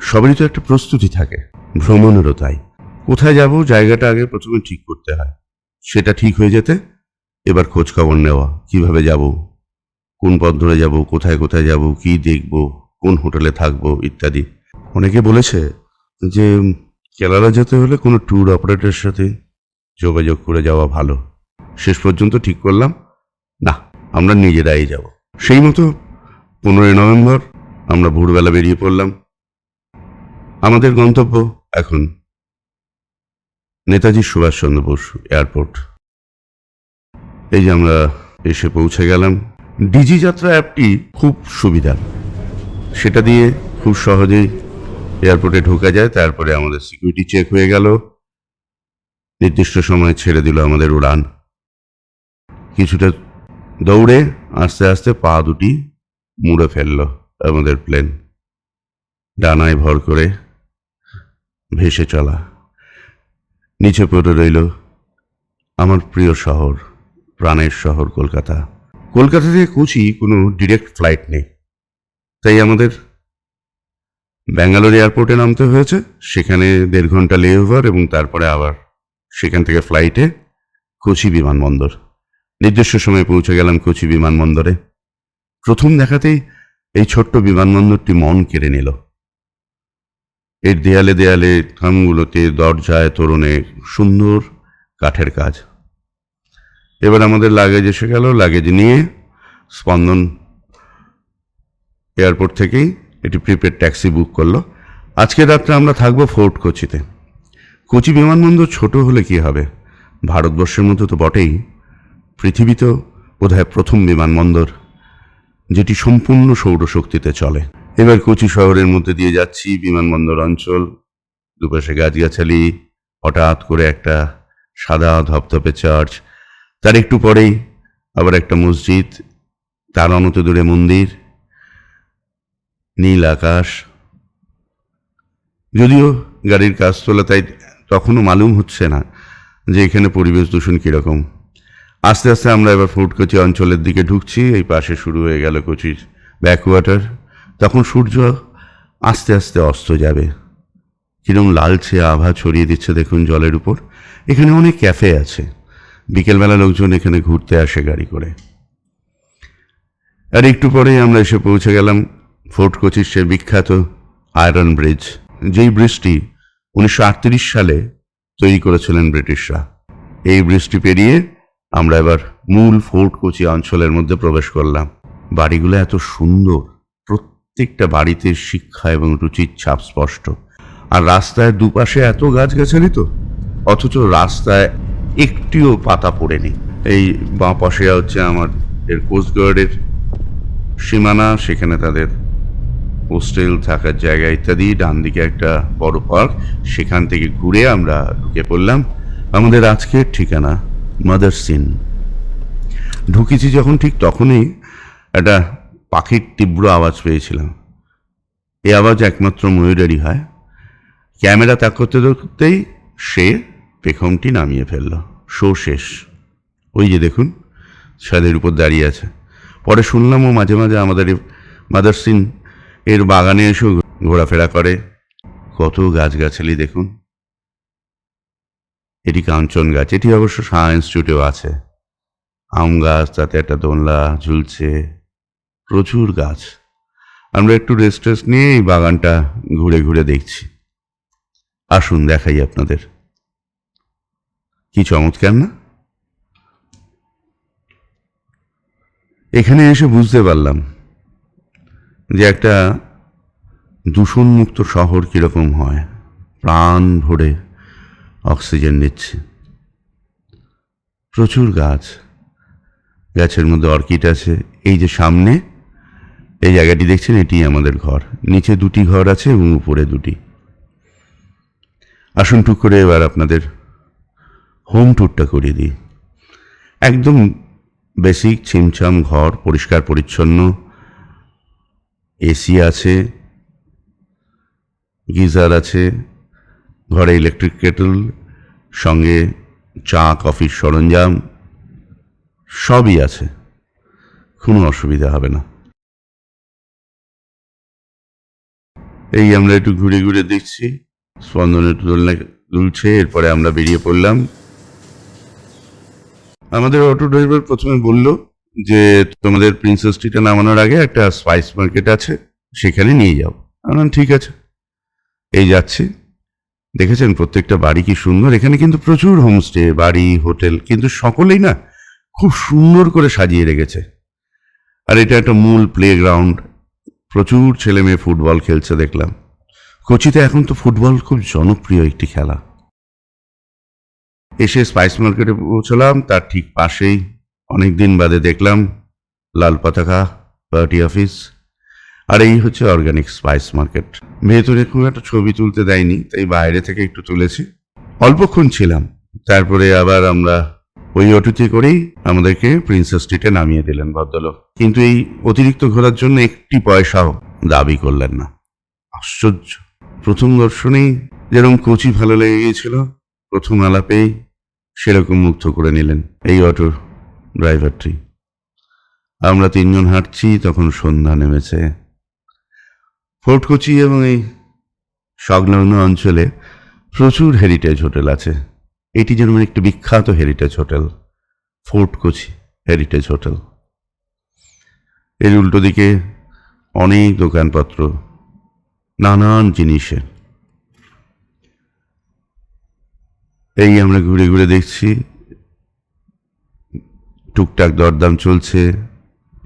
সবারই তো একটা প্রস্তুতি থাকে। ভ্রমণেরও তাই। কোথায় যাব, জায়গাটা আগে প্রথমে ঠিক করতে হয়। সেটা ঠিক হয়ে যেতে, এবার খোঁজ খবর নেওয়া, কীভাবে যাব, কোন পথ ধরে যাব, কোথায় কোথায় যাব, কি দেখব, কোন হোটেলে থাকব, ইত্যাদি। অনেকে বলেছে যে, কেরালা যেতে হলে কোনো ট্যুর অপারেটরের সাথে যোগাযোগ করে যাওয়া ভালো। শেষ পর্যন্ত ঠিক করলাম, না, আমরা নিজেরাই যাব। সেই মতো পনেরোই নভেম্বর আমরা ভোরবেলা বেরিয়ে পড়লাম। আমাদের গন্তব্য এখন নেতাজি সুভাষচন্দ্র বসু এয়ারপোর্ট। এই যে আমরা এসে পৌঁছে গেলাম। ডিজি যাত্রা অ্যাপটি খুব সুবিধার সেটা দিয়ে খুব সহজেই এয়ারপোর্টে ঢোকা যায়। তারপরে আমাদের সিকিউরিটি চেক হয়ে গেল। নির্দিষ্ট সময়ে ছেড়ে দিল আমাদের উড়ান। কিছুটা দৌড়ে আস্তে আস্তে পা দুটি মুড়ে ফেলল আমাদের প্লেন। ডানায় ভর করে ভেসে চলা। নিচে পড়ে রইল আমার প্রিয় শহর, প্রাণের শহর কলকাতা। কলকাতা থেকে কোচি কোনো ডিরেক্ট ফ্লাইট নেই। তাই আমাদের ব্যাঙ্গালোর এয়ারপোর্টে নামতে হয়েছে। সেখানে দেড় ঘণ্টা লেওভার এবং তারপরে আবার সেখান থেকে ফ্লাইটে কোচি বিমানবন্দর। নির্দিষ্ট সময়ে পৌঁছে গেলাম কোচি বিমানবন্দরে। প্রথম দেখাতেই এই ছোট্ট বিমানবন্দরটি মন কেড়ে নিল। এর দেয়ালে দেয়ালে থামগুলোতে দরজায় তোরণে সুন্দর কাঠের কাজ। এবার আমাদের লাগেজ এসে গেল, লাগেজ নিয়ে স্পন্দন এয়ারপোর্ট থেকেই একটি প্রিপেড ট্যাক্সি বুক করল। আজকে রাত্রে আমরা থাকব ফোর্ট কোচিতে। কোচি বিমানবন্দর ছোট হলে কি হবে? ভারতবর্ষের মতো তো বটেই। পৃথিবীতেও বোধহয় প্রথম বিমানবন্দর, যেটি সম্পূর্ণ সৌরশক্তিতে চলে। এবার কোচি শহরের মধ্যে দিয়ে যাচ্ছি, বিমানবন্দর অঞ্চল। দুপাশে গাছগাছালি, হঠাৎ করে একটা সাদা ধপধপে চার্চ। তার একটু পরেই আবার একটা মসজিদ, তার অনত দূরে মন্দির, নীল আকাশ। যদিও গাড়ির কাজ তোলা তাই তখনও মালুম হচ্ছে না যে এখানে পরিবেশ দূষণ কীরকম। আস্তে আস্তে আমরা এবার ফোর্ট কোচি অঞ্চলের দিকে ঢুকছি, এই পাশে শুরু হয়ে গেল কোচির ব্যাকওয়াটার। তখন সূর্য আস্তে আস্তে অস্ত যাবে। কিরম লালচে আভা ছড়িয়ে দিচ্ছে দেখুন জলের উপর। এখানে অনেক ক্যাফে আছে। বিকেলবেলা লোকজন এখানে ঘুরতে আসে গাড়ি করে। আর একটু পরেই আমরা এসে পৌঁছে গেলাম ফোর্ট কোচির সে বিখ্যাত আয়রন ব্রিজ। যেই ব্রিজটি উনিশশো আটত্রিশ সালে তৈরি করেছিলেন ব্রিটিশরা। এই ব্রিজটি পেরিয়ে আমরা এবার মূল ফোর্ট কোচি অঞ্চলের মধ্যে প্রবেশ করলাম। বাড়িগুলো এত সুন্দর। প্রত্যেকটা বাড়িতে শিক্ষা এবং রুচির ছাপ স্পষ্ট। আর রাস্তায় দুপাশে এত গাছগাছালি তো? অথচ রাস্তায় একটিও পাতা পড়েনি। এই বাঁ পাশে হচ্ছে আমার এর কোস্টগার্ডের সীমানা, সেখানে তাদের হোস্টেল থাকার জায়গা ইত্যাদি ডান দিকে একটা বড় পার্ক সেখান থেকে ঘুরে আমরা ঢুকে পড়লাম। আমাদের আজকের ঠিকানা মাদার সিন ঢুকেছি যখন ঠিক তখনই একটা পাখির তীব্র আওয়াজ পেয়েছিলাম। এই আওয়াজ একমাত্র ময়ূরেরই হয়। ক্যামেরা ত্যাগ করতে করতেই সে পেখমটি নামিয়ে ফেলল। শো শেষ। ওই যে দেখুন, ছাদের উপর দাঁড়িয়ে আছে। পরে শুনলাম ও মাঝে মাঝে আমাদের মাদার সিন এর বাগানে এসেও ঘোরাফেরা করে। কত গাছগাছালি দেখুন। এটি কাঞ্চন গাছ। এটি অবশ্য শাহ ইনস্টিটিউটেও আছে। আম গাছ, তাতে একটা দোলনা ঝুলছে। প্রচুর গাছ। আমরা একটু রেস্ট টেস্ট নিয়ে এই বাগানটা ঘুরে ঘুরে দেখছি। আসুন, দেখাই আপনাদের। কি চমৎকার না? এখানে এসে বুঝতে পারলাম যে একটা দূষণমুক্ত শহর কীরকম হয়। প্রাণ ভরে অক্সিজেন নিচ্ছে। প্রচুর গাছ। গাছের মধ্যে অর্কিড আছে। এই যে সামনে এই জায়গাটি দেখছেন? এটি আমাদের ঘর। নিচে দুটি ঘর আছে এবং উপরে দুটি। আসুন টুক করে এবার আপনাদের হোম ট্যুরটা করিয়ে দিই। একদম বেসিক, ছিমছাম ঘর, পরিষ্কার, পরিচ্ছন্ন। এসি আছে, গিজার আছে, ঘরে ইলেকট্রিক কেটল, সঙ্গে চা, কফির সরঞ্জাম, সবই আছে। কোনো অসুবিধা হবে না। এই আমরা একটু ঘুরে ঘুরে দেখছি। স্পন্দন একটু দোলনা দুলছে, এরপরে আমরা বেরিয়ে পড়লাম। আমাদের অটো ড্রাইভার প্রথমে বলল যে, তোমাদের প্রিন্সেস স্ট্রিটে নামানোর আগে একটা স্পাইস মার্কেট আছে, সেখানে নিয়ে যাও। আমরা ঠিক আছে। এই যাচ্ছি। দেখেছেন প্রত্যেকটা বাড়ি কি সুন্দর? এখানে কিন্তু প্রচুর হোমস্টে বাড়ি, হোটেল, কিন্তু সকলেই না খুব সুন্দর করে সাজিয়ে রেখেছে। আর এটা একটা মূল প্লে গ্রাউন্ড প্রচুর ছেলে মেয়ে ফুটবল খেলছে দেখলাম। কোচিতে এখন তো ফুটবল খুব জনপ্রিয় একটি খেলা। এসে স্পাইস মার্কেটে পৌঁছলাম, তার ঠিক পাশেই অনেক দিন বাদে দেখলাম লাল পতাকা পার্টি অফিস আর এই হচ্ছে অর্গানিক স্পাইস মার্কেট ভেতরে খুব একটা ছবি তুলতে দেয়নি, তাই বাইরে থেকে একটু তুলেছি। অল্পক্ষণ ছিলাম, তারপরে আবার আমরা ওই অটোতে করেই আমাদেরকে প্রিন্সেস স্ট্রিটে নামিয়ে দিলেন ভদ্রলোক। কিন্তু এই অতিরিক্ত ঘোরার জন্য একটি পয়সাও দাবি করলেন না। আশ্চর্য। প্রথম দর্শনেই যেরকম কোচি ভালো লেগে গিয়েছিল, প্রথম আলাপেই সেরকম মুগ্ধ করে নিলেন এই অটোর ড্রাইভারটি আমরা তিনজন হাঁটছি, তখন সন্ধ্যা নেমেছে। ফোর্ট কোচি এবং এই সংলগ্ন অঞ্চলে প্রচুর হেরিটেজ হোটেল আছে। এটি যেন একটি বিখ্যাত heritage hotel Fort Kochi heritage hotel এর উল্টো দিকে অনেক দোকানপত্র নানান জিনিসের এই আমরা ঘুরে ঘুরে দেখছি টুকটাক দরদাম চলছে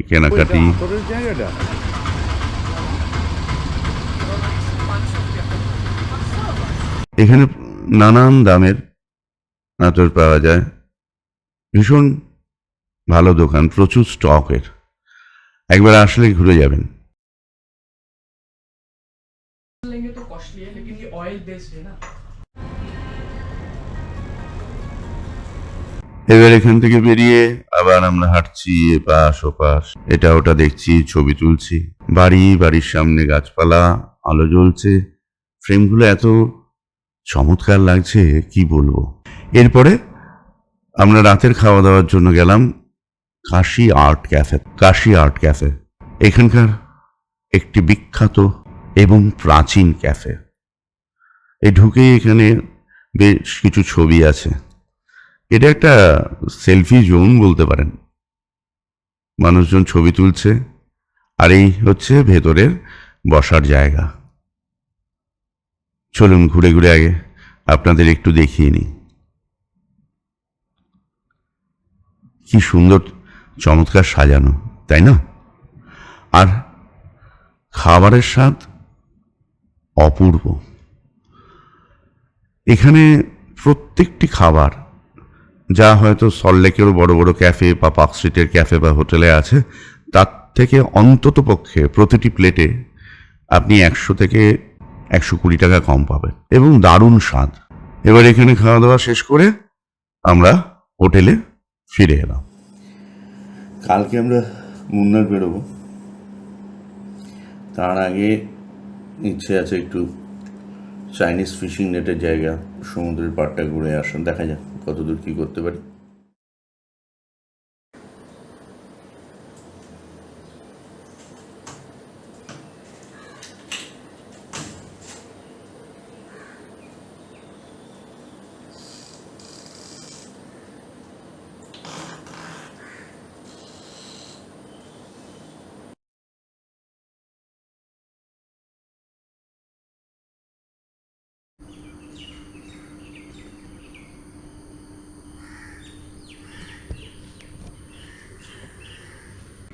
কেনাকাটি। এখানে নানান দামের নাটোর পাওয়া যায়। ভীষণ ভালো দোকান, প্রচুর স্টকের। একবার আসলে ঘুরে যাবেন। এবার এখান থেকে বেরিয়ে আবার আমরা হাঁটছি এপাশ ওপাশ। এটা ওটা দেখছি, ছবি তুলছি। বাড়ি, বাড়ির সামনে গাছপালা, আলো জ্বলছে। ফ্রেমগুলো এত চমৎকার লাগছে, কি বলব? এরপরে আমরা রাতের খাওয়া দাওয়ার জন্য গেলাম Kashi Art Cafe, Kashi Art Cafe. এখানকার একটি বিখ্যাত এবং প্রাচীন ক্যাফে। এই ঢুকেই এখানে বেশ কিছু ছবি আছে। এটা একটা সেলফি জোন বলতে পারেন। মানুষজন ছবি তুলছে আর এই হচ্ছে ভেতরের বসার জায়গা। চলুন ঘুরে ঘুরে আগে আপনাদের একটু দেখিয়ে নিই। কি সুন্দর চমৎকার সাজানো, তাই না? আর খাবারের স্বাদ অপূর্ব। এখানে প্রত্যেকটি খাবার, যা হয়তো সল্টলেকেরও বড় বড় ক্যাফে বা পার্ক স্ট্রিটের ক্যাফে বা হোটেলে আছে, তার থেকে অন্তত পক্ষে প্রতিটি প্লেটে আপনি একশো থেকে একশো কুড়ি টাকা কম পাবেন এবং দারুণ স্বাদ। এবার এখানে খাওয়া দাওয়া শেষ করে আমরা হোটেলে ফিরে এলাম। কালকে আমরা মুন্নার বেরোবো। তার আগে ইচ্ছে আছে একটু চাইনিজ ফিশিং নেটের জায়গা, সমুদ্রের পাড়টা ঘুরে আসুন। দেখা যাক কতদূর কী করতে পারি।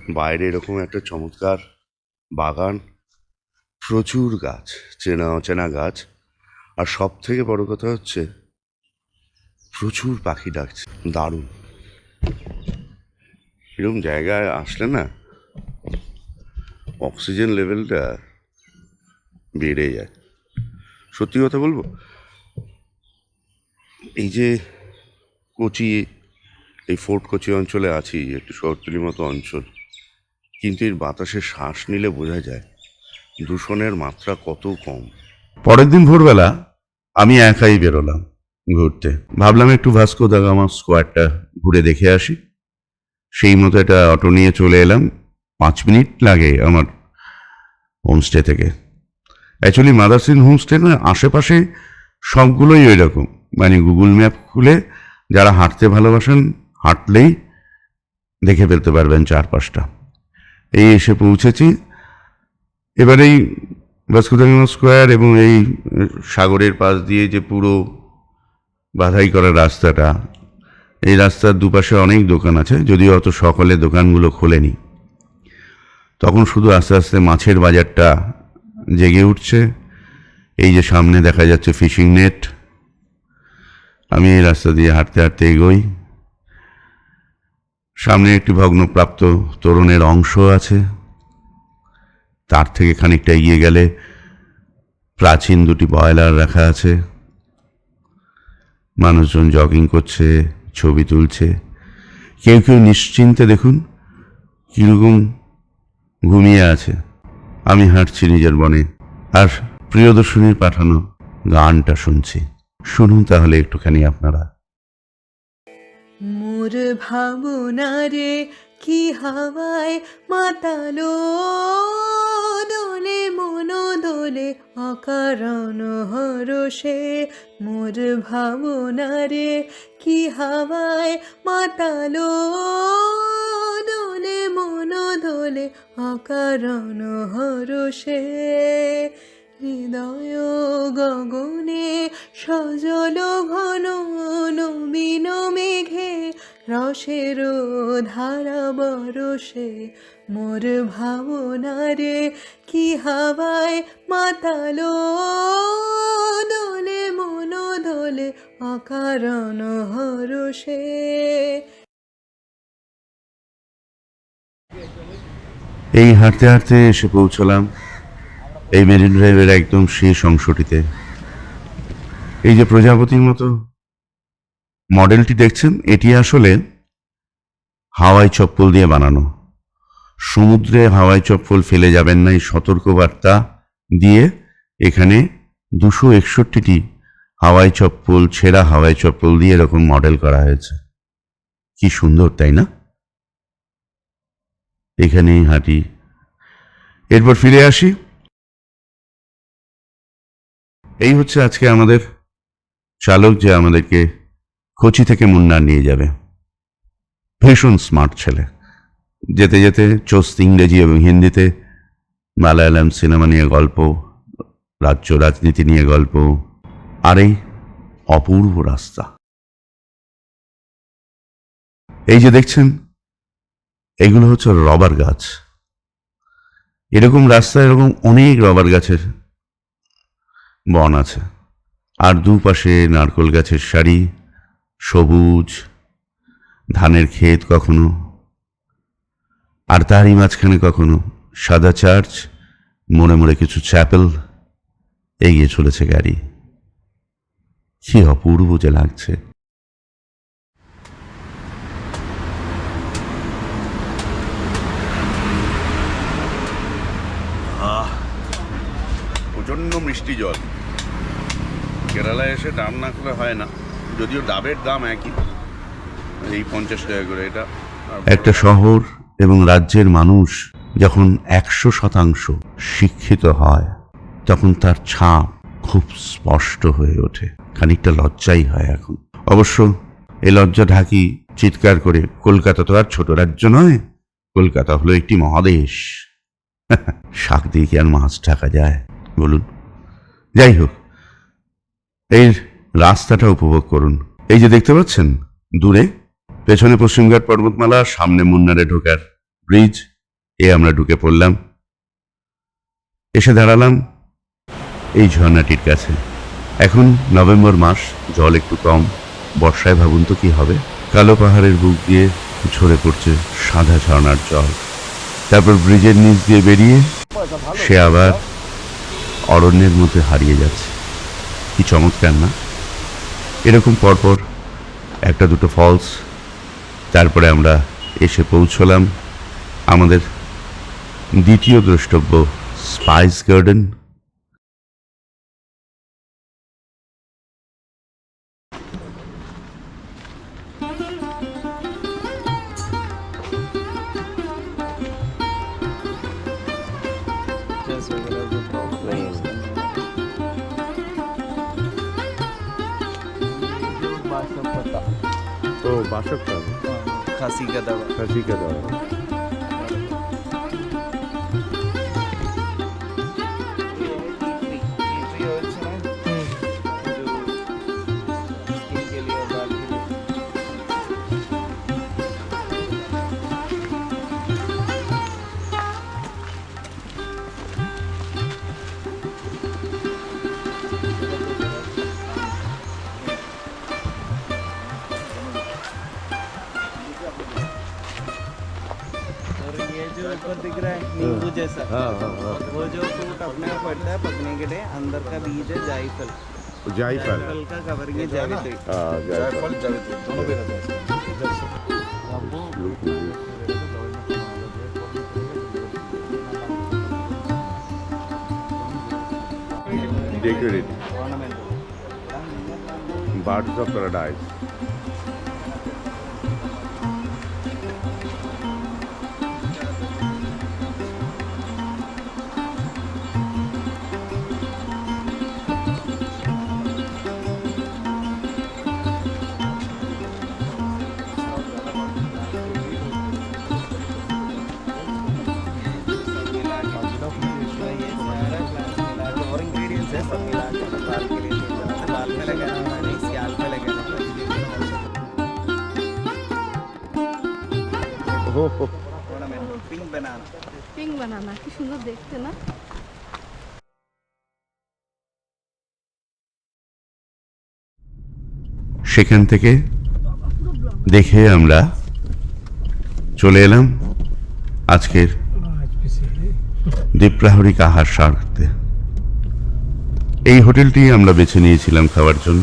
বাইরে এরকম একটা চমৎকার বাগান, প্রচুর গাছ, চেনা অচেনা গাছ, আর সব থেকে বড় কথা হচ্ছে প্রচুর পাখি ডাকছে, দারুণ। এরকম জায়গায় আসলে না, অক্সিজেন লেভেলটা বেড়ে যায়। সত্যি কথা বলব? এই যে কোচি, এই ফোর্ট কোচি অঞ্চলে আছি, একটু শহরতলির মতো অঞ্চল কিন্তু এর বাতাসে শ্বাস নিলে বোঝা যায় দূষণের মাত্রা কত কম। পরের দিন ভোরবেলা আমি একাই বেরোলাম ঘুরতে। ভাবলাম একটু ভাস্কো দা গামা স্কোয়ারটা ঘুরে দেখে আসি। সেই মতো একটা অটো নিয়ে চলে এলাম। পাঁচ মিনিট লাগে আমার হোমস্টে থেকে। অ্যাকচুয়ালি মাদারসিন হোমস্টে না, আশেপাশে সবগুলোই ওই রকম মানে গুগল ম্যাপ খুলে যারা হাঁটতে ভালোবাসেন, হাঁটলেই দেখে ফেলতে পারবেন চারপাশটা। এই এসে পৌঁছেছি। এবার এই ভাস্কোডাগামা স্কোয়ার এবং এই সাগরের পাশ দিয়ে যে পুরো বাধাই করা রাস্তাটা, এই রাস্তার দুপাশে অনেক দোকান আছে, যদিও অত সকালে দোকানগুলো খোলেনি। তখন শুধু আস্তে আস্তে মাছের বাজারটা জেগে উঠছে। এই যে সামনে দেখা যাচ্ছে ফিশিং নেট। আমি এই রাস্তা দিয়ে হাঁটতে হাঁটতে এগোই। সামনে একটি ভগ্নপ্রাপ্ত তরুণের অংশ আছে। তার থেকে খানিকটা এগিয়ে গেলে প্রাচীন দুটি বয়লার রাখা আছে। মানুষজন জগিং করছে, ছবি তুলছে। কেউ কেউ নিশ্চিন্তে দেখুন কীরকম ঘুমিয়ে আছে। আমি হাঁটছি নিজের বনে আর প্রিয়দর্শনীর পাঠানো গানটা শুনছি। শুনুন তাহলে একটুখানি আপনারা। মোর ভাবনারে কি হাওয়ায় মাতালো দোলে, মন দোলে, অকারণ হরষে। মোর ভাবনারে কি হাওয়ায় মাতালো দোলে, মন দোলে, অকারণ হরষে। হৃদয় গগনে সজল ঘন, নবীন মেঘে রসের ধারা বরসে, মোর ভাবনারে কি হাওয়ায় মাতালো? দোলে মন দোলে অকারণ হরষে এই হাঁটতে হাঁটতে এসে পৌঁছলাম এই মেরিন ড্রাইভের একদম শেষ অংশটিতে। এই যে প্রজাপতির মতো মডেলটি দেখছেন, এটি আসলে হাওয়াই চপ্পল দিয়ে বানানো। সমুদ্রে হাওয়াই চপ্পল ফেলে যাবেন না এই সতর্কবার্তা দিয়ে এখানে দুশো একষট্টিটি হাওয়াই চপ্পল, ছেঁড়া হাওয়াই চপ্পল দিয়ে এরকম মডেল করা হয়েছে। কি সুন্দর, তাই না? এখানেই হাঁটি। এরপর ফিরে আসি। এই হচ্ছে আজকে আমাদের চালক যে আমাদেরকে কোচি থেকে মুন্নার নিয়ে যাবে। ভীষণ স্মার্ট ছেলে। যেতে যেতে চোস্ত ইংরেজি এবং হিন্দিতে মালায়ালাম সিনেমা নিয়ে গল্প, রাজ্য রাজনীতি নিয়ে গল্প, আর এই অপূর্ব রাস্তা। এই যে দেখছেন, এগুলো হচ্ছে রবার গাছ। এরকম রাস্তা এরকম অনেক রবার গাছের বন আছে। আর দুপাশে নারকোল গাছের সারি সবুজ, ধানের ক্ষেত কখনো, আর তারই মাঝখানে কখনো সাদা চার্চ মোড়ে মোড়ে কিছু চ্যাপেল, এগিয়ে চলেছে গাড়ি। কি অপূর্ব যে লাগছে। প্রচণ্ড মিষ্টি জল। কেরালায় এসে ডাব না করে হয় না। যদিও ডাবের দাম একই এই পঞ্চাশ টাকা করে এটা। একটা শহর এবং রাজ্যের মানুষ যখন একশো শতাংশ শিক্ষিত হয়, তখন তার ছাপ খুব স্পষ্ট হয়ে ওঠে, খানিকটা লজ্জাই হয় এখন। অবশ্য এই লজ্জা ঢাকি চিৎকার করে, কলকাতা তো আর ছোট রাজ্য নয়, কলকাতা হলো একটি মহাদেশ। শাক দিয়ে কি আর মাছ ঢাকা যায়? বলুন। যাই হোক এই রাস্তাটা উপভোগ করুন। এই যে দেখতে পাচ্ছেন, দূরে পেছনে পশ্চিমঘাট পর্বতমালা, সামনে মুন্নারে ঢোকার ব্রিজ এ আমরা ঢুকে পড়লাম। এসে দাঁড়ালাম এই ঝর্ণাটির কাছে। এখন নভেম্বর মাস, জল একটু কম। বর্ষায় ভাবুন তো কি হবে? কালো পাহাড়ের বুক দিয়ে ঝরে পড়ছে সাদা ঝর্ণার জল। তারপর ব্রিজের নিচ দিয়ে বেরিয়ে সে আবার অরণ্যের মধ্যে হারিয়ে যাচ্ছে। কি চমৎকার না? এরকম পরপর একটা দুটো ফলস তারপরে আমরা এসে পৌঁছলাম আমাদের দ্বিতীয় দ্রষ্টব্য spice garden Hasigadara. Hasigadara. Né? हाँ हाँ हाँ। वो जो फ्रूट अपने पड़ता है पकने के लिए अंदर का बीज है जायफल। जायफल। का कवरिंग है हाँ, जायफल। जायफल दोनों भी decorated. Of paradise. है ornamental পিঙ্ক বানানা কি সুন্দর দেখতে না? সেখান থেকে দেখে আমরা চলে এলাম আজকের দ্বীপ্রাহরিক আহার সারতে এই হোটেলটি আমরা বেছে নিয়েছিলাম খাওয়ার জন্য।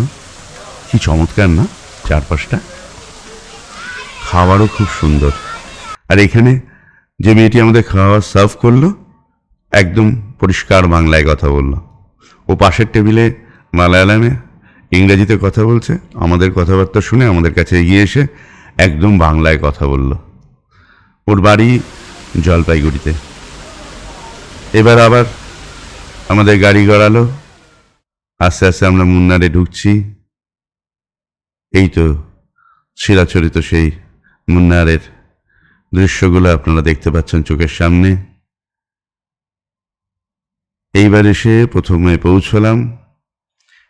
কি চমৎকার না চারপাশটা? খাবারও খুব সুন্দর। আর এখানে যে মেয়েটি আমাদের খাওয়া সার্ভ করল, একদম পরিষ্কার বাংলায় কথা বলল। ও পাশের টেবিলে মালায়ালামে ইংরেজিতে কথা বলছে, আমাদের কথাবার্তা শুনে আমাদের কাছে এগিয়ে এসে একদম বাংলায় কথা বলল। ওর বাড়ি জলপাইগুড়িতে। এবার আবার আমাদের গাড়ি গড়ালো, আস্তে আস্তে আমরা মুন্নারে ঢুকছি। এই তো শিরাচরিত সেই মুন্নারের দৃশ্যগুলো আপনারা দেখতে পাচ্ছেন চোখের সামনে। এইবার এসে প্রথমে পৌঁছলাম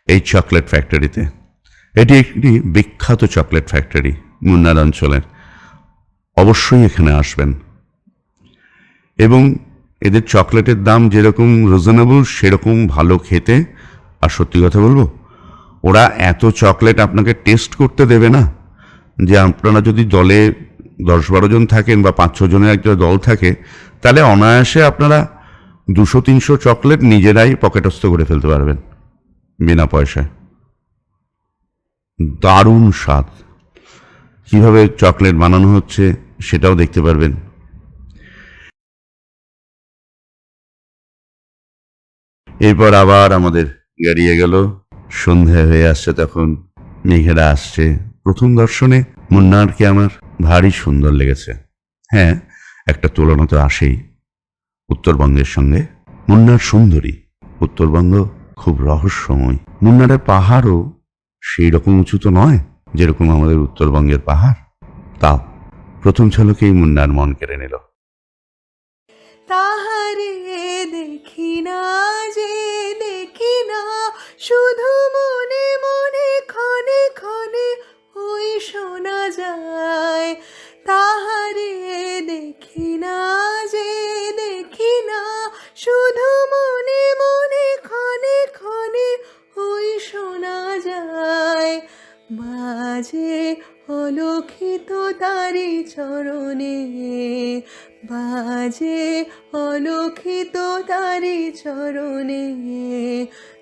এই চকলেট ফ্যাক্টরিতে। এটি একটি বিখ্যাত চকলেট ফ্যাক্টরি মুন্নার অঞ্চলের। অবশ্যই এখানে আসবেন। এবং এদের চকলেটের দাম যেরকম রিজনেবল সেরকম ভালো খেতে। আর সত্যি কথা বলব, ওরা এত চকলেট আপনাকে টেস্ট করতে দেবে না যে আপনারা যদি দলে দশ বারো জন থাকেন বা পাঁচ জনের একটা দল থাকে, তাহলে অনায়াসে আপনারা দুশো তিনশো চকলেট নিজেরাই পকেটস্থ করে ফেলতে পারবেন, বিনা পয়সায়। দারুণ স্বাদ। কীভাবে চকলেট বানানো হচ্ছে সেটাও দেখতে পারবেন। এরপর আবার আমাদের গাড়িয়ে গেল সন্ধে হয়ে আসছে তখন, মেঘেরা আসছে। প্রথম দর্শনে মুন্নারকে আমার? ভারী সুন্দর লেগেছে। হ্যাঁ একটা তুলনা তো আসেই। উত্তরবঙ্গের সঙ্গে মুন্নার সুন্দরী। উত্তরবঙ্গ খুব রহস্যময়। মুন্নারের পাহাড়ও সেই রকম উঁচু তো নয়, যেরকম আমাদের উত্তরবঙ্গের পাহাড়। তাও, প্রথম ঝলকেই মুন্নার মন কেড়ে নিল। তাহারে দেখি না, যে দেখি না, শুধু মনে মনে শোনা যায়, তাহারে দেখি না যে, দেখি না। শুধু মনে মনে ক্ষণে ক্ষণে ওই শোনা যায়, মাঝে অলক্ষিত তারি চরণে। বাজে অলক্ষিত তারি চরণে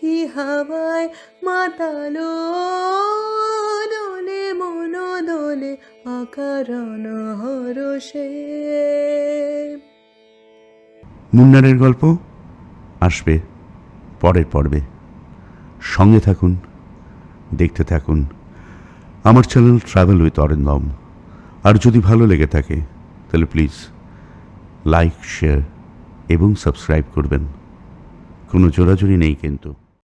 কি হাওয়ায় মাতালো দোলে মন দোলে কারণ হরষে। মুন্নারের গল্প আসবে পরের পর্বে। সঙ্গে থাকুন, দেখতে থাকুন। আমার চ্যানেল ট্রাভেল উইথ অরিন্দম আর যদি ভালো লেগে থাকে, তাহলে প্লিজ লাইক, শেয়ার এবং সাবস্ক্রাইব করবেন। কোনো জোরাজুরি নেই কিন্তু।